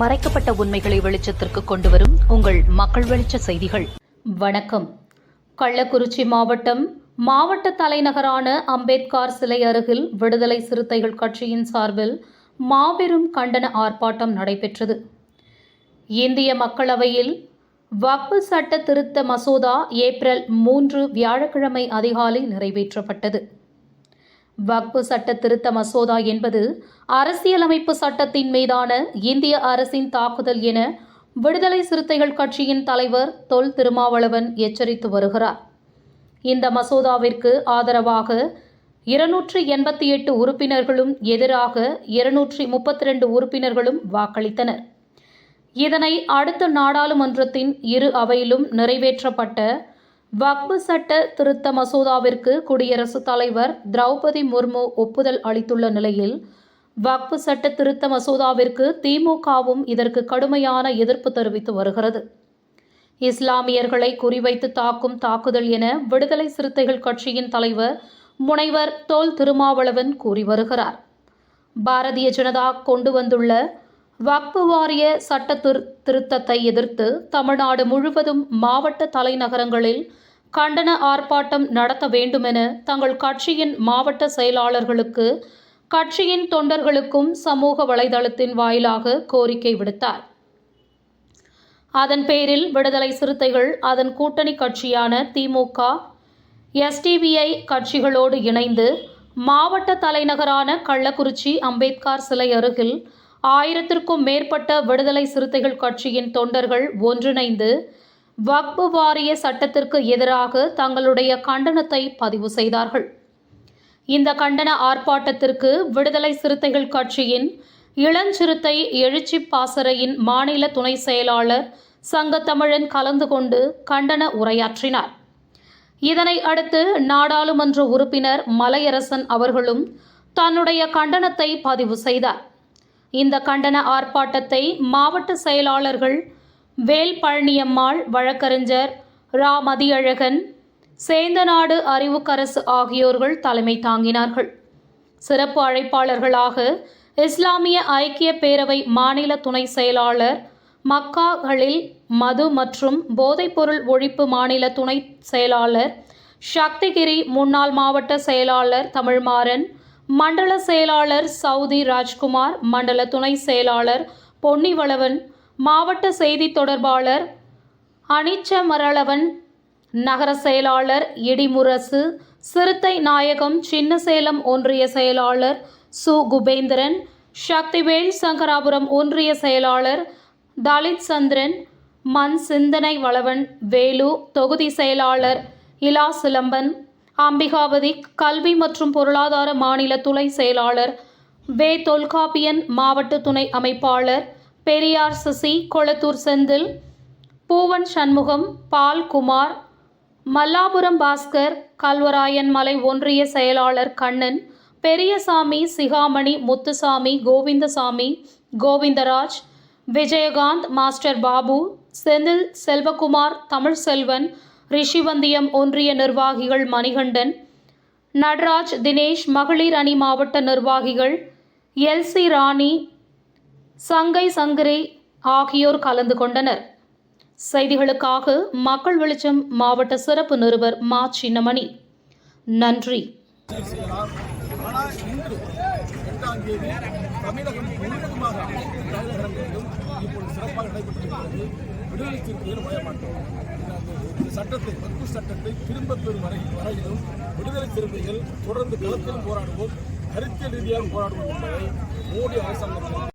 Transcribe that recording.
மறைக்கப்பட்ட உண்மைகளை வெளிச்சத்திற்கு கொண்டுவரும் உங்கள் மக்கள் வெளிச்ச செய்திகள். வணக்கம். கள்ளக்குறிச்சி மாவட்டம் மாவட்ட தலைநகரான அம்பேத்கர் சிலை அருகில் விடுதலை சிறுத்தைகள் கட்சியின் சார்பில் மாபெரும் கண்டன ஆர்ப்பாட்டம் நடைபெற்றது. இந்திய மக்களவையில் வக்பு சட்ட திருத்த மசோதா ஏப்ரல் மூன்று வியாழக்கிழமை அதிகாலை நிறைவேற்றப்பட்டது. வக்பு சட்ட திருத்த மசோதா என்பது அரசியலமைப்பு சட்டத்தின் மீதான இந்திய அரசின் தாக்குதல் என விடுதலை சிறுத்தைகள் கட்சியின் தலைவர் தொல் திருமாவளவன் எச்சரித்து வருகிறார். இந்த மசோதாவிற்கு ஆதரவாக இருநூற்றி எண்பத்தி எட்டு உறுப்பினர்களும் எதிராக இருநூற்றி முப்பத்தி ரெண்டு உறுப்பினர்களும் வாக்களித்தனர். இதனை அடுத்த நாடாளுமன்றத்தின் இரு அவையிலும் நிறைவேற்றப்பட்ட வக்பு சட்ட திருத்த மசோதாவிற்கு குடியரசுத் தலைவர் திரௌபதி முர்மு ஒப்புதல் அளித்துள்ள நிலையில் வக்பு சட்ட திருத்த மசோதாவிற்கு திமுகவும் இதற்கு கடுமையான எதிர்ப்பு தெரிவித்து வருகிறது. இஸ்லாமியர்களை குறிவைத்து தாக்கும் தாக்குதல் என விடுதலை சிறுத்தைகள் கட்சியின் தலைவர் முனைவர் தோல் திருமாவளவன் கூறி வருகிறார். பாரதிய ஜனதா கொண்டு வந்துள்ள வக்பு வாரிய சட்ட திரு திருத்தத்தை எதிர்த்து தமிழ்நாடு முழுவதும் மாவட்ட தலைநகரங்களில் கண்டன ஆர்ப்பாட்டம் நடத்த வேண்டுமென தங்கள் கட்சியின் மாவட்ட செயலாளர்களுக்கு கட்சியின் தொண்டர்களுக்கும் சமூக வலைதளத்தின் வாயிலாக கோரிக்கை விடுத்தார். அதன் பேரில் விடுதலை சிறுத்தைகள் அதன் கூட்டணி கட்சியான திமுக எஸ்டிபிஐ கட்சிகளோடு இணைந்து மாவட்ட தலைநகரான கள்ளக்குறிச்சி அம்பேத்கர் சிலை அருகில் ஆயிரத்திற்கும் மேற்பட்ட விடுதலை சிறுத்தைகள் கட்சியின் தொண்டர்கள் ஒன்றிணைந்து வக்பு வாரிய சட்டத்திற்கு எதிராக தங்களுடைய கண்டனத்தை பதிவு செய்தார்கள். இந்த கண்டன ஆர்ப்பாட்டத்திற்கு விடுதலை சிறுத்தைகள் கட்சியின் இளஞ்சிறுத்தை எழுச்சி பாசறையின் மாநில துணை செயலாளர் சங்கத்தமிழன் கலந்து கொண்டு கண்டன உரையாற்றினார். இதனை அடுத்து நாடாளுமன்ற உறுப்பினர் மலையரசன் அவர்களும் தன்னுடைய கண்டனத்தை பதிவு செய்தார். இந்த கண்டன ஆர்ப்பாட்டத்தை மாவட்ட செயலாளர்கள் வேல் பழனியம்மாள் வழக்கறிஞர் ரா மதியழகன் சேந்தநாடு அறிவுக்கரசு ஆகியோர்கள் தலைமை தாங்கினார்கள். சிறப்பு அழைப்பாளர்களாக இஸ்லாமிய ஐக்கிய பேரவை மாநில துணை செயலாளர் மக்காகளில் மது மற்றும் போதைப்பொருள் ஒழிப்பு மாநில துணை செயலாளர் சக்திகிரி முன்னாள் மாவட்ட செயலாளர் தமிழ்மாறன் மண்டல செயலாளர் சவுதி ராஜ்குமார் மண்டல துணை செயலாளர் பொன்னிவளவன் மாவட்ட செய்தி தொடர்பாளர் அனிச்சமரளவன் நகர செயலாளர் இடிமுரசு சிறுத்தை நாயகம் சின்னசேலம் ஒன்றிய செயலாளர் சு. குபேந்திரன் சக்திவேல் சங்கராபுரம் ஒன்றிய செயலாளர் தலித் சந்திரன் மண் சிந்தனை வளவன் வேலு தொகுதி செயலாளர் இலா சிலம்பன் அம்பிகாவதி கல்வி மற்றும் பொருளாதார மாநில துணை செயலாளர் வே. தொல்காப்பியன் மாவட்ட துணை அமைப்பாளர் பெரியார் சசி கொளத்தூர் செந்தில் பூவன் சண்முகம் பால் குமார் மல்லாபுரம் பாஸ்கர் கல்வராயன் மலை ஒன்றிய செயலாளர் கண்ணன் பெரியசாமி சிகாமணி முத்துசாமி கோவிந்தசாமி கோவிந்தராஜ் விஜயகாந்த் மாஸ்டர் பாபு செந்தில் செல்வகுமார் தமிழ்செல்வன் ரிஷிவந்தியம் ஒன்றிய நிர்வாகிகள் மணிகண்டன் நடராஜ் தினேஷ் மகளிர் அணி மாவட்ட நிர்வாகிகள் எல்சி ராணி சங்கை சங்கரி ஆகியோர் கலந்து கொண்டனர். செய்திகளுக்காக மக்கள் வெளிச்சம் மாவட்ட சிறப்பு நிருபர் மா. சின்னமணி. நன்றி. தமிழகம் முழுவதுமாக இப்பொழுது சிறப்பாக நடைபெற்றிருக்கிறது விடுதலை சிறுத்தைகள் பயமாட்டோம் இந்த சட்டத்தை வக்பு சட்டத்தை திரும்ப பெறும் வரை வரையிலும் விடுதலை சிறுத்தைகள் தொடர்ந்து களத்திலும் போராடுவோம் கருத்தியல் ரீதியாக போராடுவோம் என்பதை மோடி அரசாங்கம்